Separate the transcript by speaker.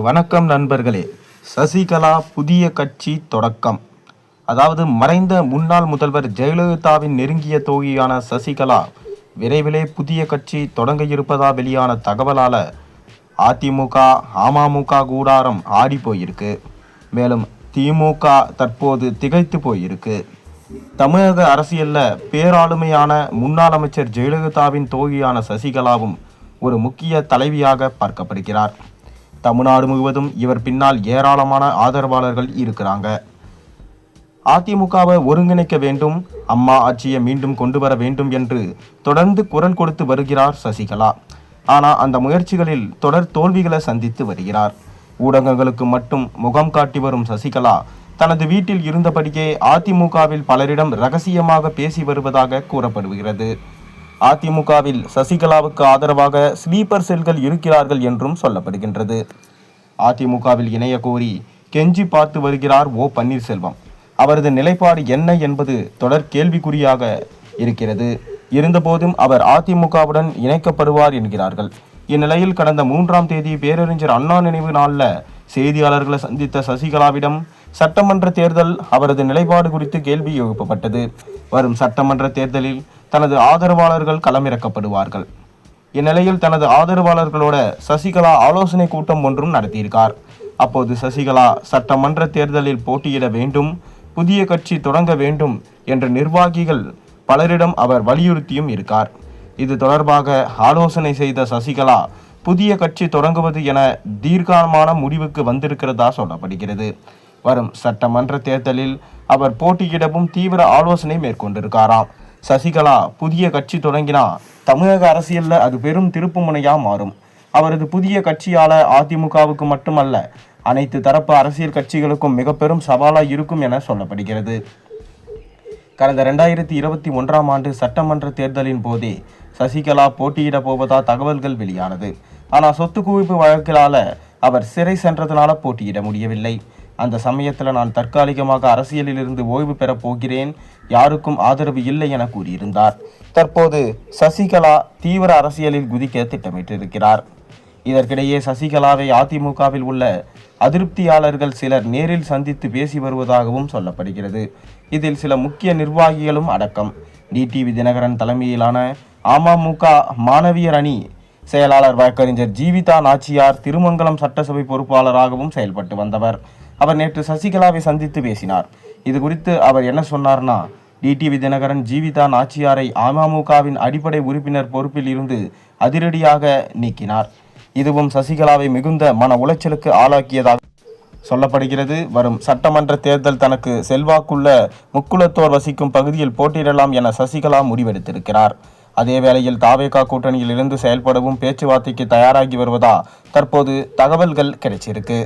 Speaker 1: வணக்கம் நண்பர்களே. சசிகலா புதிய கட்சி தொடக்கம். அதாவது மறைந்த முன்னாள் முதல்வர் ஜெயலலிதாவின் நெருங்கிய தோழியான சசிகலா விரைவிலே புதிய கட்சி தொடங்க இருப்பதா வெளியான தகவலால் அதிமுக அமமுக கூடாரம் ஆடி போயிருக்கு. மேலும் திமுக தற்போது திகைத்து போயிருக்கு. தமிழக அரசியலில் பேராளுமையான முன்னாள் அமைச்சர் ஜெயலலிதாவின் தோழியான சசிகலாவும் ஒரு முக்கிய தலைவியாக பார்க்கப்படுகிறார். தமிழ்நாடு முழுவதும் இவர் பின்னால் ஏராளமான ஆதரவாளர்கள் இருக்கிறாங்க. அதிமுகவை ஒருங்கிணைக்க வேண்டும் அம்மா ஆட்சியை மீண்டும் கொண்டு வர வேண்டும் என்று தொடர்ந்து குரல் கொடுத்து வருகிறார் சசிகலா. ஆனால் அந்த முயற்சிகளில் தொடர் தோல்விகளை சந்தித்து வருகிறார். ஊடகங்களுக்கு மட்டும் முகம் காட்டி வரும் சசிகலா தனது வீட்டில் இருந்தபடியே அதிமுகவில் பலரிடம் ரகசியமாக பேசி வருவதாக கூறப்படுகிறது. அதிமுகவில் சசிகலாவுக்கு ஆதரவாக ஸ்லீப்பர் செல்கள் இருக்கிறார்கள் என்றும் சொல்லப்படுகின்றது. அதிமுகவில் இணைய கோரி கெஞ்சி பார்த்து வருகிறார் ஓ பன்னீர்செல்வம். அவரது நிலைப்பாடு என்ன என்பது தொடர் கேள்விக்குறியாக இருக்கிறது. இருந்தபோதும் அவர் அதிமுகவுடன் இணைக்கப்படுவார் என்கிறார்கள். இந்நிலையில் கடந்த மூன்றாம் தேதி பேரறிஞர் அண்ணா நினைவு நாளில் செய்தியாளர்களை சந்தித்த சசிகலாவிடம் சட்டமன்ற தேர்தல் அவரது நிலைப்பாடு குறித்து கேள்வி எழுப்பப்பட்டது. வரும் சட்டமன்ற தேர்தலில் தனது ஆதரவாளர்கள் களமிறக்கப்படுவார்கள். இந்நிலையில் தனது ஆதரவாளர்களோட சசிகலா ஆலோசனை கூட்டம் ஒன்றும் நடத்தியிருக்கார். அப்போது சசிகலா சட்டமன்ற தேர்தலில் போட்டியிட வேண்டும் புதிய கட்சி தொடங்க வேண்டும் என்ற நிர்வாகிகள் பலரிடம் அவர் வலியுறுத்தியும் இருக்கார். இது தொடர்பாக ஆலோசனை செய்த சசிகலா புதிய கட்சி தொடங்குவது என தீர்க்கமான முடிவுக்கு வந்திருக்கிறதா சொல்லப்படுகிறது. வரும் சட்டமன்ற தேர்தலில் அவர் போட்டியிடவும் தீவிர ஆலோசனை மேற்கொண்டிருக்காராம். சசிகலா புதிய கட்சி தொடங்கினா தமிழக அரசியல்ல அது பெரும் திருப்புமுனையா மாறும். அவரது புதிய கட்சியால அதிமுகவுக்கு மட்டுமல்ல அனைத்து தரப்பு அரசியல் கட்சிகளுக்கும் மிக பெரும் சவாலா இருக்கும் என சொல்லப்படுகிறது. கடந்த ரெண்டாயிரத்தி இருபத்தி ஒன்றாம் ஆண்டு சட்டமன்ற தேர்தலின் போதே சசிகலா போட்டியிட போவதா தகவல்கள் வெளியானது. ஆனால் சொத்து குவிப்பு வழக்கிலால அவர் சிறை சென்றதனால போட்டியிட முடியவில்லை. அந்த சமயத்தில் நான் தற்காலிகமாக அரசியலிலிருந்து ஓய்வு பெறப் போகிறேன். யாருக்கும் ஆதரவு இல்லை என கூறியிருந்தார். தற்போது சசிகலா தீவிர அரசியலில் குதிக்க திட்டமிட்டிருக்கிறார். இதற்கிடையே சசிகலாவை அதிமுகவில் உள்ள அதிருப்தியாளர்கள் சிலர் நேரில் சந்தித்து பேசி வருவதாகவும் சொல்லப்படுகிறது. இதில் சில முக்கிய நிர்வாகிகளும் அடக்கம். டிடிவி தினகரன் தலைமையிலான அமமுக மாணவியர் அணி செயலாளர் வழக்கறிஞர் ஜீவிதா நாச்சியார் திருமங்கலம் சட்டசபை பொறுப்பாளராகவும் செயல்பட்டு வந்தவர். அவர் நேற்று சசிகலாவை சந்தித்து பேசினார். இது குறித்து அவர் என்ன சொன்னார்னா டிடிவி தினகரன் ஜீவிதா நாச்சியாரை அமமுகவின் அடிப்படை உறுப்பினர் பொறுப்பில் இருந்து அதிரடியாக நீக்கினார். இதுவும் சசிகலாவை மிகுந்த மன உளைச்சலுக்கு ஆளாக்கியதாக சொல்லப்படுகிறது. வரும் சட்டமன்ற தேர்தல் தனக்கு செல்வாக்குள்ள முக்குளத்தோர் வசிக்கும் பகுதியில் போட்டியிடலாம் என சசிகலா முடிவெடுத்திருக்கிறார். அதே வேளையில் தாவேகா கூட்டணியில் இருந்து செயல்படவும் பேச்சுவார்த்தைக்கு தயாராகி வருவதா தற்போது தகவல்கள் கிடைச்சிருக்கு.